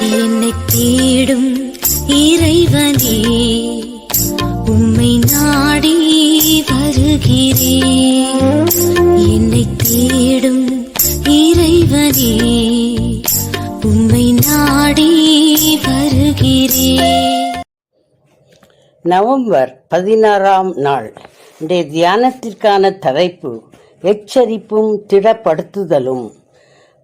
என்னை தேடும் இறைவனே உம்மை நாடி வருகிறேன் என்னை தேடும் இறைவனே உம்மை நாடி வருகிறேன் நவம்பர் பதினாறாம் நாள். இன்றைய தியானத்திற்கான தலைப்பு எச்சரிப்பும் திடப்படுத்துதலும்.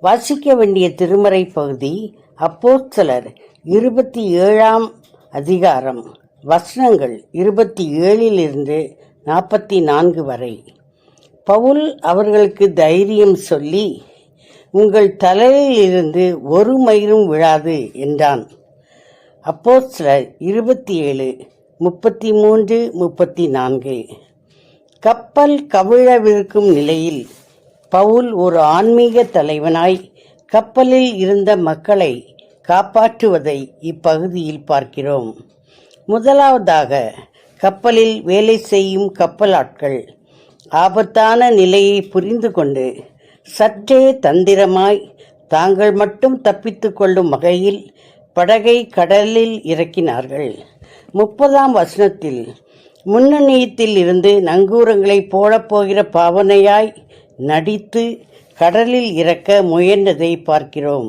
வாசிக்க வேண்டிய திருமறை பகுதி அப்போஸ்தலர் இருபத்தி ஏழாம் அதிகாரம் வசனங்கள் இருபத்தி ஏழிலிருந்து நாற்பத்தி நான்கு வரை. பவுல் அவர்களுக்கு தைரியம் சொல்லி உங்கள் தலையிலிருந்து ஒரு மயிரும் விழாது என்றான். அப்போஸ்தலர் இருபத்தி ஏழு முப்பத்தி மூன்று முப்பத்தி நான்கு. கப்பல் கவிழவிருக்கும் நிலையில் பவுல் ஒரு ஆன்மீக தலைவனாய் கப்பலில் இருந்த மக்களை காப்பாற்றுவதை இப்பகுதியில் பார்க்கிறோம். முதலாவதாக கப்பலில் வேலை செய்யும் கப்பலாட்கள் ஆபத்தான நிலையை புரிந்து கொண்டு சற்றே தந்திரமாய் தாங்கள் மட்டும் தப்பித்து கொள்ளும் வகையில் படகை கடலில் இறக்கினார்கள். முப்பதாம் வசனத்தில் முன்னணியத்தில் இருந்து நங்கூரங்களை போடப்போகிற பாவனையாய் நடித்து கடலில் இறக்க முயன்றதை பார்க்கிறோம்.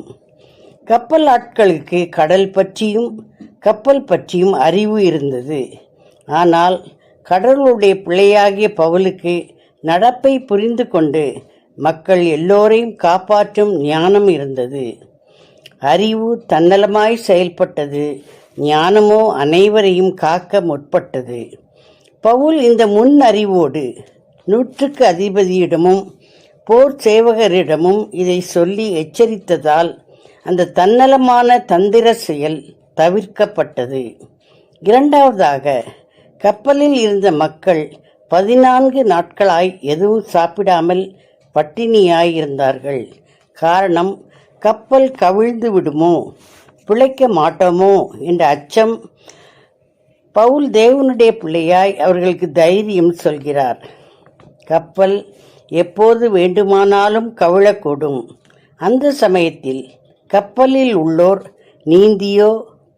கப்பல் ஆட்களுக்கு கடல் பற்றியும் கப்பல் பற்றியும் அறிவு இருந்தது. ஆனால் கடவுளுடைய பிள்ளையாகிய பவுலுக்கு நடப்பை புரிந்து கொண்டு மக்கள் எல்லோரையும் காப்பாற்றும் ஞானம் இருந்தது. அறிவு தன்னலமாய் செயல்பட்டது ஞானமோ அனைவரையும் காக்க முற்பட்டது. பவுல் இந்த முன் அறிவோடு நூற்றுக்கு அதிபதியிடமும் போர் சேவகரிடமும் இதை சொல்லி எச்சரித்ததால் அந்த தன்னலமான தந்திர செயல் தவிர்க்கப்பட்டது. இரண்டாவதாக கப்பலில் இருந்த மக்கள் பதினான்கு நாட்களாய் எதுவும் சாப்பிடாமல் பட்டினியாய் இருந்தார்கள். காரணம் கப்பல் கவிழ்ந்து விடுமோ பிழைக்க மாட்டோமோ என்ற அச்சம் பவுல் தேவனுடைய பிள்ளையாய் அவர்களுக்கு தைரியம் சொல்கிறார். கப்பல் எப்போது வேண்டுமானாலும் கவிழக்கூடும். அந்த சமயத்தில் கப்பலில் உள்ளோர் நீந்தியோ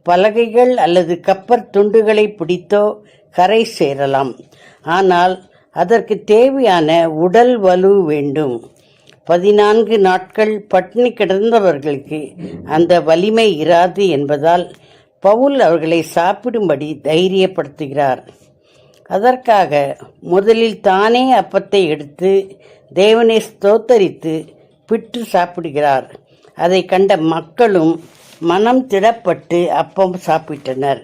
பலகைகள் அல்லது கப்பற் துண்டுகளை பிடித்தோ கரை சேரலாம். ஆனால் அதற்கு தேவையான உடல் வலு வேண்டும். பதினான்கு நாட்கள் பட்டினி கிடந்தவர்களுக்கு அந்த வலிமை இராது என்பதால் பவுல் அவர்களை சாப்பிடும்படி தைரியப்படுத்துகிறார். அதற்காக முதலில் தானே அப்பத்தை எடுத்து தேவனை ஸ்தோத்தரித்து பிட்டு சாப்பிடுகிறார். அதை கண்ட மக்களும் மனம் திடப்பட்டு அப்பம் சாப்பிட்டனர்.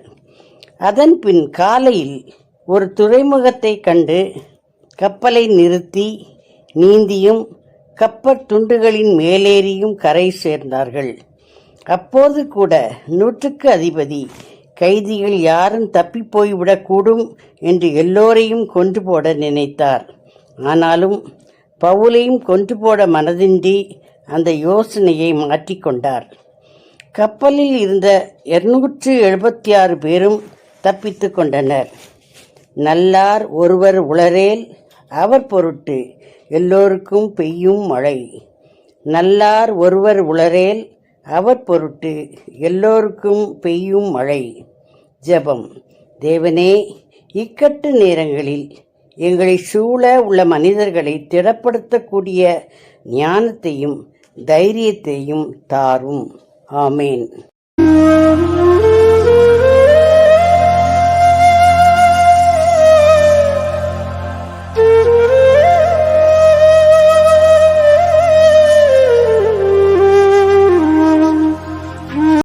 அதன் பின் காலையில் ஒரு துறைமுகத்தை கண்டு கப்பலை நிறுத்தி நீந்தியும் கப்பற் துண்டுகளின் மேலேறியும் கரை சேர்ந்தார்கள். அப்போது கூட நூற்றுக்கு அதிபதி கைதிகள் யாரும் தப்பி போய்விடக்கூடும் என்று எல்லோரையும் கொன்று போட நினைத்தார். ஆனாலும் பவுலையும் கொன்று போட மனதின்றி அந்த யோசனையை மாற்றிக்கொண்டார் கப்பலில் இருந்த இருநூற்று எழுபத்தி ஆறு பேரும் தப்பித்து கொண்டனர். நல்லார் ஒருவர் உளரேல் அவர் பொருட்டு எல்லோருக்கும் பெய்யும் மழை. நல்லார் ஒருவர் உளரேல் அவர் பொருட்டு எல்லோருக்கும் பெய்யும் மழை ஜெபம். தேவனே இக்கட்டு நேரங்களில் எங்களை சூழ உள்ள மனிதர்களை திடப்படுத்தக்கூடிய ஞானத்தையும் தைரியத்தையும் தாரும். ஆமேன்.